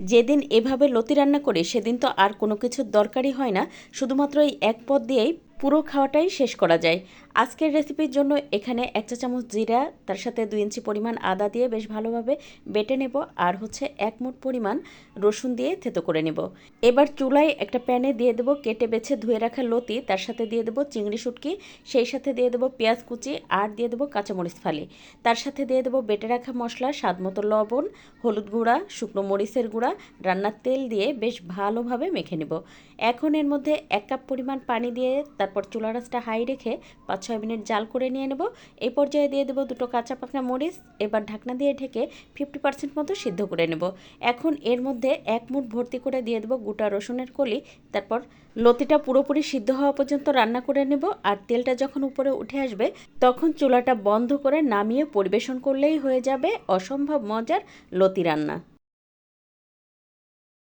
যেদিন এভাবে লতি রান্না করি সেদিন তো আর কোনো কিছুর দরকারই হয় না। শুধুমাত্র এই এক পদ দিয়েই পুরো খাওয়াটাই শেষ করা যায়। আজকের রেসিপির জন্য এখানে এক চা চামচ জিরা, তার সাথে দুই ইঞ্চি পরিমাণ আদা দিয়ে বেশ ভালোভাবে বেটে নেব আর হচ্ছে এক মুঠ পরিমাণ রসুন দিয়ে থেতো করে নেব। এবার চুলায় একটা প্যানে দিয়ে দেবো কেটে বেছে ধুয়ে রাখা লতি, তার সাথে দিয়ে দেবো চিংড়ি শুটকি, সেই সাথে দিয়ে দেবো পেঁয়াজ কুচি আর দিয়ে দেবো কাঁচামরিচ ফালি। তার সাথে দিয়ে দেবো বেটে রাখা মশলা, স্বাদ মতো লবণ, হলুদ গুঁড়া, শুকনো মরিচের গুঁড়া, রান্নার তেল দিয়ে বেশ ভালোভাবে মেখে নেব। এখন এর মধ্যে এক কাপ পরিমাণ পানি দিয়ে তারপর চুলা রাসটা হাই রেখে পাঁচ ছয় মিনিট জাল করে নিয়ে নেব। এই পর্যায়ে দিয়ে দেবো দুটো কাঁচা পাকা মরিচ, এবার ঢাকনা দিয়ে ঢেকে ফিফটি পার্সেন্ট মতো সিদ্ধ করে নেব। এখন এর মধ্যে এক মুঠ ভর্তি করে দিয়ে দেবো গোটা রসুনের কলি। তারপর লতিটা পুরোপুরি সিদ্ধ হওয়া পর্যন্ত রান্না করে নেব আর তেলটা যখন উপরে উঠে আসবে, তখন চুলাটা বন্ধ করে নামিয়ে পরিবেশন করলেই হয়ে যাবে অসম্ভব মজার লতি রান্না।